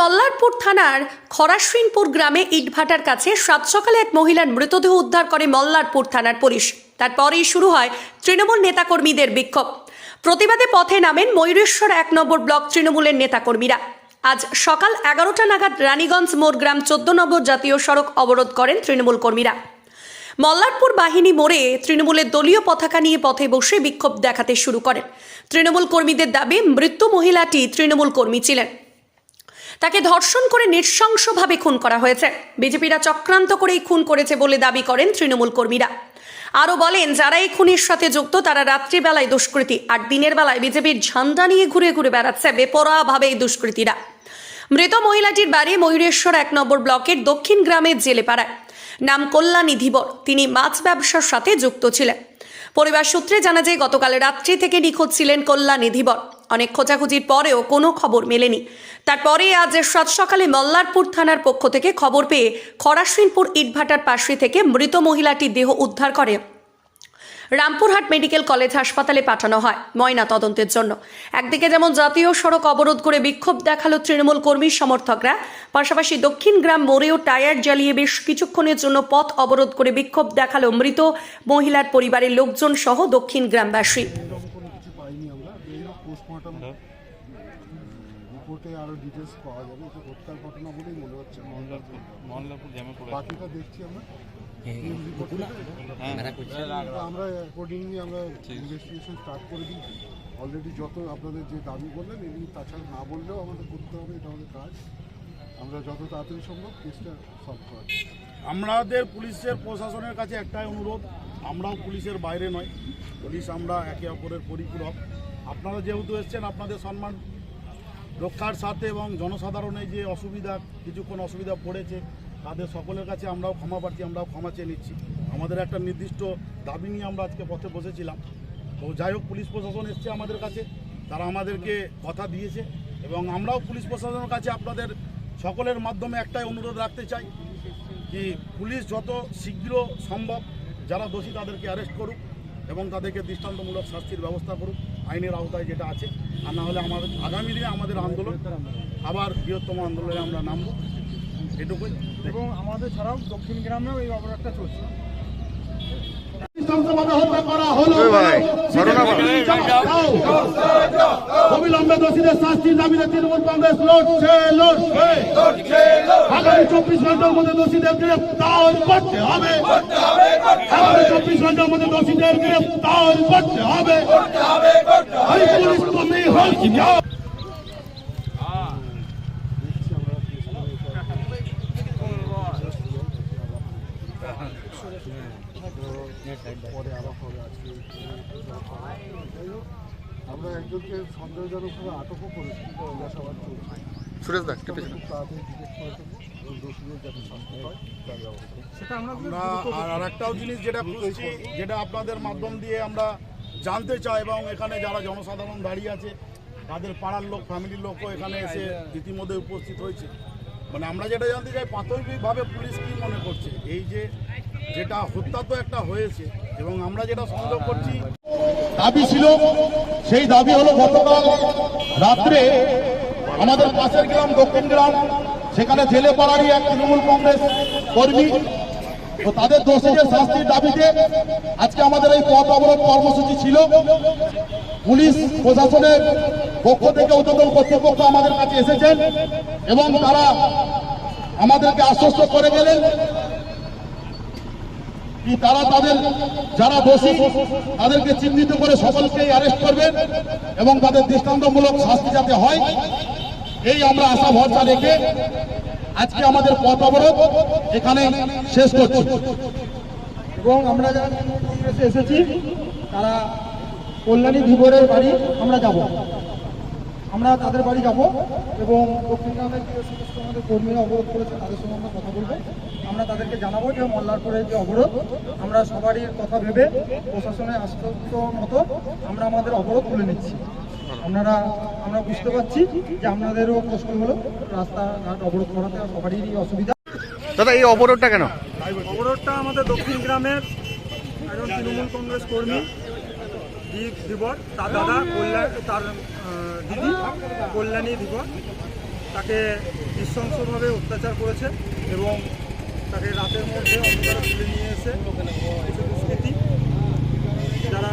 মল্লারপুর থানার খরাশ্বিনপুর গ্রামে ইটভাটার কাছে সাত সকালে এক মহিলার মৃতদেহ উদ্ধার করে মল্লারপুর থানার পুলিশ। তারপরেই শুরু হয় তৃণমূল নেতাকর্মীদের বিক্ষোভ। প্রতিবাদে পথে নামেন ময়ূরেশ্বর এক নম্বর ব্লক তৃণমূলের নেতাকর্মীরা। আজ সকাল এগারোটা নাগাদ রানীগঞ্জ মোড় গ্রাম চোদ্দ নম্বর জাতীয় সড়ক অবরোধ করেন তৃণমূল কর্মীরা। মল্লারপুর বাহিনী মোড়ে তৃণমূলের দলীয় পতাকা নিয়ে পথে বসে বিক্ষোভ দেখাতে শুরু করেন। তৃণমূল কর্মীদের দাবি, মৃত্যু মহিলাটি তৃণমূল কর্মী ছিলেন। তাকে ধর্ষণ করে নৃশংসভাবে খুন করা হয়েছে। বিজেপিরা চক্রান্ত করেই খুন করেছে বলে দাবি করেন তৃণমূল কর্মীরা। আরও বলেন, যারা এই খুনের সাথে যুক্ত, তারা রাত্রিবেলায় দুষ্কৃতী, আর দিনের বেলায় বিজেপির ঝান্ডা নিয়ে ঘুরে ঘুরে বেড়াচ্ছে বেপরোয়াভাবে এই দুষ্কৃতীরা। মৃত মহিলাটির বাড়ি ময়ূরেশ্বর এক নম্বর ব্লকের দক্ষিণ গ্রামের জেলেপাড়ায়। নাম কল্যাণী ধীবর। তিনি মাছ ব্যবসার সাথে যুক্ত ছিলেন। পরিবার সূত্রে জানা যায়, গতকাল রাত্রি থেকে নিখোঁজ ছিলেন কল্যাণী ধীবর। অনেক খোঁজাখুঁজির পরেও কোনো খবর মেলেনি। তারপরে আজ সাত সকালে মল্লারপুর থানার পক্ষ থেকে খবর পেয়ে খরাসিনপুর ইটভাটার পাশে থেকে মৃত মহিলাটির দেহ উদ্ধার করে রামপুরহাট মেডিকেল কলেজ হাসপাতালে পাঠানো হয় ময়না তদন্তের জন্য। একদিকে যেমন জাতীয় সড়ক অবরোধ করে বিক্ষোভ দেখাল তৃণমূল কর্মী সমর্থকরা, পাশাপাশি দক্ষিণ গ্রাম মোড়েও টায়ার জ্বালিয়ে বেশ কিছুক্ষণের জন্য পথ অবরোধ করে বিক্ষোভ দেখাল মৃত মহিলার পরিবারের লোকজন সহ দক্ষিণ গ্রামবাসী। রিপোর্টে আরও ডিটেলস পাওয়া যাবে এটা হত্যার ঘটনা বলেই মনে হচ্ছে মহল্লাপুর মহল্লাপুর জ্যামে পড়ে বাকিটা দেখছি আমরা। হ্যাঁ আমরা অ্যাকর্ডিংলি আমরা ইনভেস্টিগেশন স্টার্ট করে দিয়েছি অলরেডি যত আপনাদের যে দাবি করলেন এগুলি তাছাড়া না বললেও আমাদের করতে হবে এটা আমাদের কাজ। আমরা যত তাড়াতাড়ি সম্ভব কেসটা সলভ করার আমাদের পুলিশের প্রশাসনের কাছে একটাই অনুরোধ আমরাও পুলিশের বাইরে নয় পুলিশ আমরা একে অপরের পরিপূরক। আপনারা যেহেতু এসছেন আপনাদের সম্মান রক্ষার সাথে এবং জনসাধারণের যে অসুবিধা, কিছুক্ষণ অসুবিধা পড়েছে, তাদের সকলের কাছে আমরাও ক্ষমা প্রার্থী, আমরাও ক্ষমা চেয়ে নিচ্ছি। আমাদের একটা নির্দিষ্ট দাবি নিয়ে আমরা আজকে পথে বসেছিলাম। তো যাই হোক, পুলিশ প্রশাসন এসছে আমাদের কাছে, তারা আমাদেরকে কথা দিয়েছে এবং আমরাও পুলিশ প্রশাসনের কাছে আপনাদের সকলের মাধ্যমে একটাই অনুরোধ রাখতে চাই কি পুলিশ যত শীঘ্র সম্ভব, যারা দোষী তাদেরকে অ্যারেস্ট করুক এবং তাদেরকে দৃষ্টান্তমূলক শাস্তির ব্যবস্থা করুক। আইনের আওতায় যেটা আছে, আর না হলে আমাদের আগামী দিনে আমাদের আন্দোলন আবার বৃহত্তম আন্দোলনে আমরা নামবো। এটুকুই। এবং আমাদের ছাড়াও দক্ষিণ গ্রামেও এই অপরাধটা চলছে। নৃশংসভাবে হত্যা করা হলো অবিলম্বে দোষীদের শাস্তির দাবিতে তৃণমূল কংগ্রেস লড়ছে লড়ছে। আগামী চব্বিশ ঘণ্টার মধ্যে দোষীদের গ্রেফতার করতে হবে। আগামী চব্বিশ ঘণ্টার মধ্যে দোষীদের গ্রেফতার করতে হবে। পুলিশ তুমি হচ্ছে দেখছি আমরা কেস করে এটা তো পরে আরও হবে আজকে আমরা একজনকে সন্দেহজনকভাবে আটকও করেছি জিজ্ঞাসাবাদ সুরেশ দা একটু পেছনে আমরা আর আরেকটাও জিনিস যেটা খুঁজছি যেটা আপনাদের মাধ্যম দিয়ে আমরা জানতে চাই এবং এখানে যারা জনসাধারণ দাঁড়িয়ে আছে তাদের পাড়ার লোক ফ্যামিলির লোকও এখানে এসে ইতিমধ্যে উপস্থিত হয়েছে। মানে আমরা যেটা জানতে চাই প্রাথমিকভাবে পুলিশ কি মনে করছে? এই যে যেটা হত্যা তো একটা হয়েছে এবং আমরা যেটা সন্দেহ করছি দাবি ছিল, সেই দাবি হলো গতকাল রাত্রে আমাদের পাশের গ্রাম, দক্ষিণ গ্রাম, সেখানে জেলে পাড়ারই এক তৃণমূল কংগ্রেস কর্মী তো তাদের দোষীদের শাস্তির দাবিতে আজকে আমাদের এই পথ অবরোধ কর্মসূচি ছিল। পুলিশ প্রশাসনের পক্ষ থেকে উদ্যোতন কর্তৃপক্ষ আমাদের কাছে এসেছেন এবং তারা আমাদেরকে আশ্বস্ত করে গেলেন। কি তারা তাদের যারা দোষী, তাদেরকে চিহ্নিত করে সকলকেই অ্যারেস্ট করবেন এবং তাদের দৃষ্টান্তমূলক শাস্তি যাতে হয়, এই আমরা আশা, ভরসা রেখে আজকে আমাদের পথ অবরোধ এখানে শেষ করছি। এবং আমরা যারা এসেছি, তারা কল্যাণী ধীবরের বাড়ি আমরা যাব। আমরা তাদের বাড়ি যাব এবং দক্ষিণ গ্রামের যে সমস্ত আমাদের কর্মীরা অবরোধ করেছে, তাদের সঙ্গে আমরা কথা বলব। আমরা তাদেরকে জানাব যে মল্লারপুরের যে অবরোধ আমরা সবারই কথা ভেবে প্রশাসনের আশ্বস্ত মতো আমরা আমাদের অবরোধ তুলে নিচ্ছি। আপনারা আমরা বুঝতে পারছি যে আপনাদেরও কষ্ট হলো রাস্তাঘাট অবরোধ করাতে সবারই অসুবিধা। দাদা এই অবরোধটা কেন? অবরোধটা আমাদের দক্ষিণ গ্রামের একজন তৃণমূল কংগ্রেস কর্মী দীপ ধীবর তার দাদা কল্যাণ তার দিদি কল্যাণী ধীবর তাকে নৃশংসভাবে অত্যাচার করেছে এবং তাকে রাতের মধ্যে অন্ধকারে তুলে নিয়ে এসে কিছু দুষ্কৃতী যারা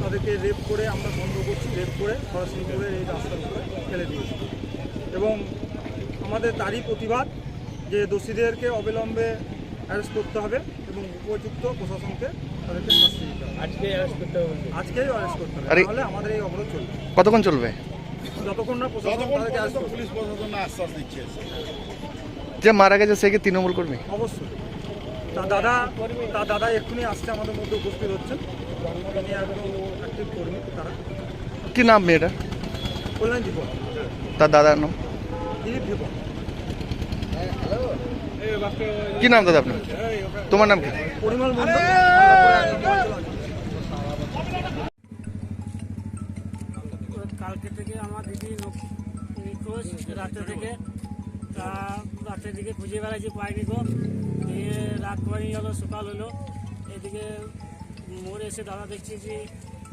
তাদেরকে রেপ করে আমরা বন্ধ করছি রেপ করে খরসিংপুরের এই রাস্তার উপরে ফেলে দিয়েছি। এবং আমাদের তারই প্রতিবাদ যে দোষীদেরকে অবিলম্বে অ্যারেস্ট করতে হবে এবং উপযুক্ত প্রশাসনকে তাদেরকে শাস্তি দিতে হবে। আজকে অ্যারেস্ট করতে হবে আজকেই অ্যারেস্ট করতে হবে তাহলে আমাদের এই অবরোধ চলবে। কতক্ষণ চলবে? যতক্ষণ না প্রশাসন যতক্ষণ তাদেরকে। পুলিশ প্রশাসন আশ্বাস দিচ্ছে। যে মারা গেছে সে কি তৃণমূল কর্মী? অবশ্যই। তার দাদা তার দাদা এক্ষুনি আসছে আমাদের মধ্যে উপস্থিত হচ্ছেন তিনি একদম অ্যাক্টিভ কর্মী তারা। কি নাম মেয়েটা? কল্যাণ জীবন। তার দাদার নাম? দিলীপ জীবন। কি নাম দাদা আপনার? তোমার নাম কি? পরিমল কালকে থেকে আমার দিদি ন- নিখোঁজ রাতে থেকে তা রাতের দিকে খুঁজে বেড়াচ্ছি পাইনি গো। দিয়ে রাত করে হলো সকাল হলো। এদিকে মোড়ে এসে দাদা দেখছি যে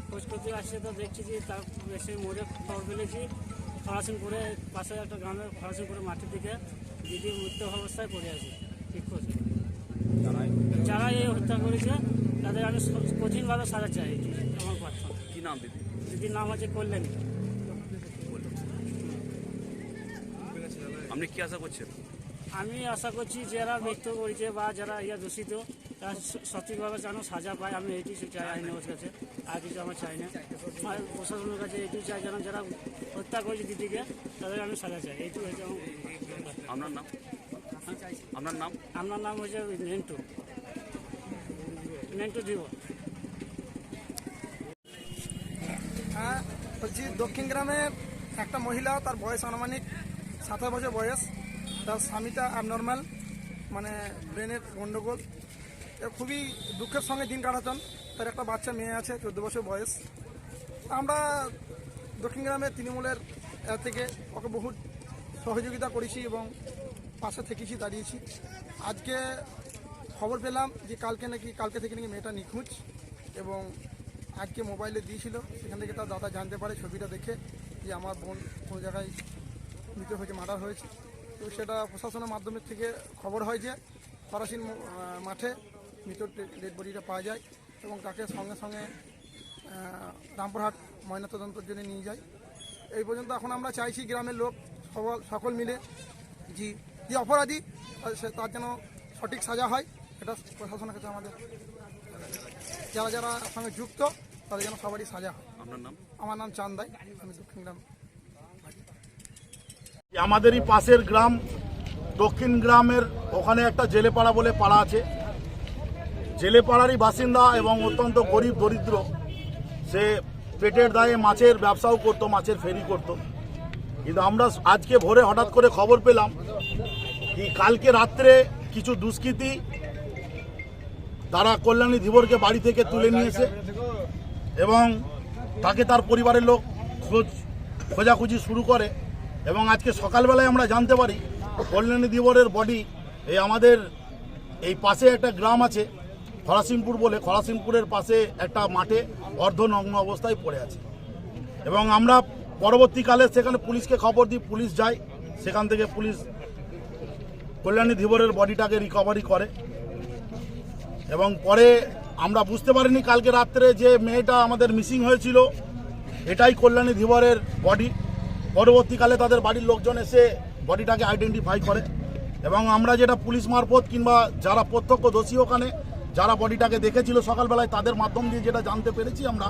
খোঁজ করতে আসছে তো দেখছি যে তার এসে মোড়ে খবর পেলেছি করে পাশে একটা গ্রামের করে মাঠের দিকে দিদি মৃত্যু অবস্থায় পড়ে আছে। নিখোঁজ যারা এই হত্যা করেছে তাদের আমি কঠিনভাবে সাজা চাই। আমার প্রার্থনা কি নাম দিদি? দিদির নাম আছে কল্যাণী। আপনি কি আশা করছেন? আমি আশা করছি যারা মৃত্যু করেছে বা যারা ইয়া দূষিত তারা সঠিকভাবে যেন সাজা পায়। আমি এইটি চাই আইনের কাছে। আর কিছু আমার চাই না। আর প্রশাসনের কাছে এইটুকু চাই যেন যারা হত্যা করেছে দিদিকে তাদের আমি সাজা চাই। এইটুকু হচ্ছে আমার আপনার নাম? আপনার নাম? আপনার নাম হচ্ছে নেন্টু নেন্টু দিব হ্যাঁ বলছি দক্ষিণ গ্রামের একটা মহিলা তার বয়স আনুমানিক সাতাশ বছর বয়স। তার স্বামীটা অ্যাবনর্মাল মানে ব্রেনের গন্ডগোল। এ খুবই দুঃখের সঙ্গে দিন কাটাতেন। তার একটা বাচ্চা মেয়ে আছে, চোদ্দ বছর বয়স। আমরা দক্ষিণ গ্রামের তৃণমূলের থেকে ওকে বহু সহযোগিতা করেছি এবং পাশে থেকেছি, দাঁড়িয়েছি। আজকে খবর পেলাম যে কালকে নাকি, কালকে থেকে নাকি মেয়েটা নিখোঁজ এবং আজকে মোবাইলে দিয়েছিল। সেখান থেকে তার দাদা জানতে পারে, ছবিটা দেখে যে আমার বোন কোনো জায়গায় মৃত হয়েছে মার্ডার হয়েছে। তো সেটা প্রশাসনের মাধ্যমে থেকে খবর হয় যে ফরাসিন মাঠে মৃত ডেড বডিটা পাওয়া যায় এবং তাকে সঙ্গে সঙ্গে রামপুরহাট ময়নাতদন্তের জন্য নিয়ে যায়। এই পর্যন্ত এখন আমরা চাইছি গ্রামের লোক সকল সকল মিলে যে যে অপরাধী তার সে- তার যেন সঠিক সাজা হয় এটা প্রশাসনের কাছে আমাদের যারা যারা সঙ্গে যুক্ত তাদের যেন সবারই সাজা হয়। আমার নাম চান্দাই আমি দক্ষিণ গ্রাম আমাদেরই পাশের গ্রাম, দক্ষিণ গ্রামের ওখানে একটা জেলেপাড়া বলে পাড়া আছে। জেলেপাড়ারই বাসিন্দা এবং অত্যন্ত গরিব, দরিদ্র। সে পেটের দায়ে মাছের ব্যবসাও করতো, মাছের ফেরি করতো। কিন্তু আমরা আজকে ভোরে হঠাৎ করে খবর পেলাম কি কালকে রাত্রে কিছু দুষ্কৃতী তারা কল্যাণী ধীবরকে বাড়ি থেকে তুলে নিয়েছে এবং তাকে তার পরিবারের লোক খোঁজ খোঁজাখুঁজি শুরু করে। এবং আজকে সকালবেলায় আমরা জানতে পারি কল্যাণী দিবরের বডি এই আমাদের এই পাশে একটা গ্রাম আছে খরাসিমপুর বলে খরাসিমপুরের পাশে একটা মাঠে অর্ধনগ্ন অবস্থায় পড়ে আছে। এবং আমরা পরবর্তীকালে সেখানে পুলিশকে খবর দিই, পুলিশ যায়, সেখান থেকে পুলিশ কল্যাণী ধীবরের বডিটাকে রিকভারি করে। এবং পরে আমরা বুঝতে পারিনি কালকে রাত্রে যে মেয়েটা আমাদের মিসিং হয়েছিল, এটাই কল্যাণী ধীবরের বডি পরবর্তীকালে তাদের বাড়ির লোকজন এসে বডিটাকে আইডেন্টিফাই করে এবং আমরা যেটা পুলিশ মারফত কিংবা যারা প্রত্যক্ষদর্শী ওখানে, যারা বডিটাকে দেখেছিল সকালবেলায়, তাদের মাধ্যম দিয়ে যেটা জানতে পেরেছি আমরা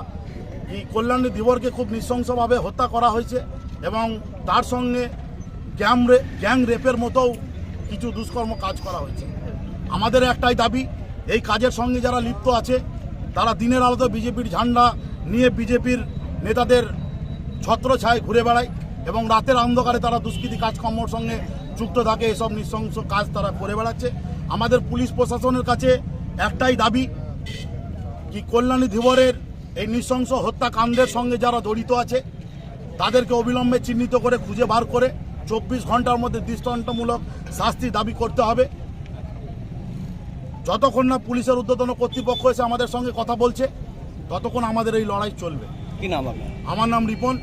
এই কল্যাণী ধীবরকে খুব নৃশংসভাবে হত্যা করা হয়েছে এবং তার সঙ্গে গ্যাং গ্যাং রেপের মতোও কিছু দুষ্কর্ম কাজ করা হয়েছে। আমাদের একটাই দাবি, এই কাজের সঙ্গে যারা লিপ্ত আছে, তারা দিনের আলোতে বিজেপির ঝান্ডা নিয়ে বিজেপির নেতাদের ছত্রছায় ঘুরে বেড়ায়। এবং রাতের অন্ধকারে তারা দুষ্কৃতি কাজকর্মর সঙ্গে যুক্ত থাকে এসব নৃশংস কাজ তারা করে বেড়াচ্ছে। আমাদের পুলিশ প্রশাসনের কাছে একটাই দাবি কি কল্যাণী ধীবরের এই নৃশংস হত্যাকাণ্ডের সঙ্গে যারা জড়িত আছে তাদেরকে অবিলম্বে চিহ্নিত করে খুঁজে বার করে চব্বিশ ঘণ্টার মধ্যে দৃষ্টান্তমূলক শাস্তি দাবি করতে হবে। যতক্ষণ না পুলিশের ঊর্ধ্বতন কর্তৃপক্ষ এসে আমাদের সঙ্গে কথা বলছে ততক্ষণ আমাদের এই লড়াই চলবে। কি নাম আমার নাম রিপন।